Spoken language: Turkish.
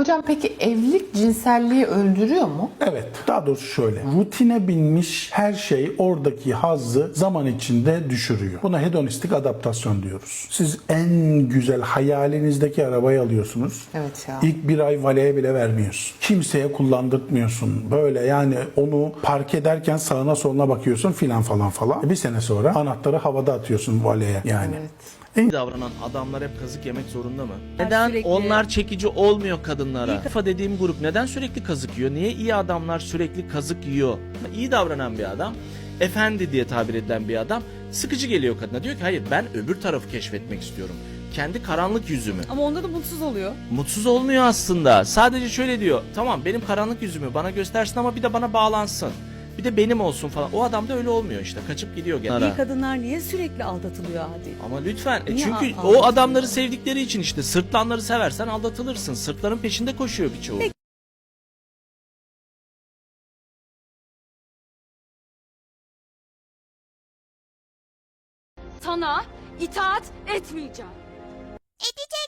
Hocam peki evlilik cinselliği öldürüyor mu? Evet. Daha doğrusu şöyle. Rutine binmiş her şey oradaki hazzı zaman içinde düşürüyor. Buna hedonistik adaptasyon diyoruz. Siz en güzel hayalinizdeki arabayı alıyorsunuz. Evet ya. İlk bir ay valeye bile vermiyorsun. Kimseye kullandırtmıyorsun. Böyle yani onu park ederken sağına soluna bakıyorsun filan falan falan. E Bir sene sonra anahtarı havada atıyorsun valeye yani. Evet. Davranan adamlar hep kazık yemek zorunda mı? Neden sürekli- onlar çekici olmuyor kadınlara? Kafa dediğim grup neden sürekli kazık yiyor? Niye iyi adamlar sürekli kazık yiyor? İyi davranan bir adam, efendi diye tabir edilen bir adam sıkıcı geliyor kadına. Diyor ki hayır ben öbür tarafı keşfetmek istiyorum. Kendi karanlık yüzümü. Ama onda da mutsuz oluyor. Mutsuz olmuyor aslında. Sadece şöyle diyor. Tamam benim karanlık yüzümü bana göstersin ama bir de bana bağlansın. Bir de benim olsun falan. O adam da öyle olmuyor işte. Kaçıp gidiyor gene. İyi kadınlar niye sürekli aldatılıyor hadi? Ama lütfen. E Niye çünkü al- o aldatılıyor? adamları sevdikleri için işte sırtlanları seversen aldatılırsın. Sırtların peşinde koşuyor birçoğu. Sana itaat etmeyeceğim. Edeceksin.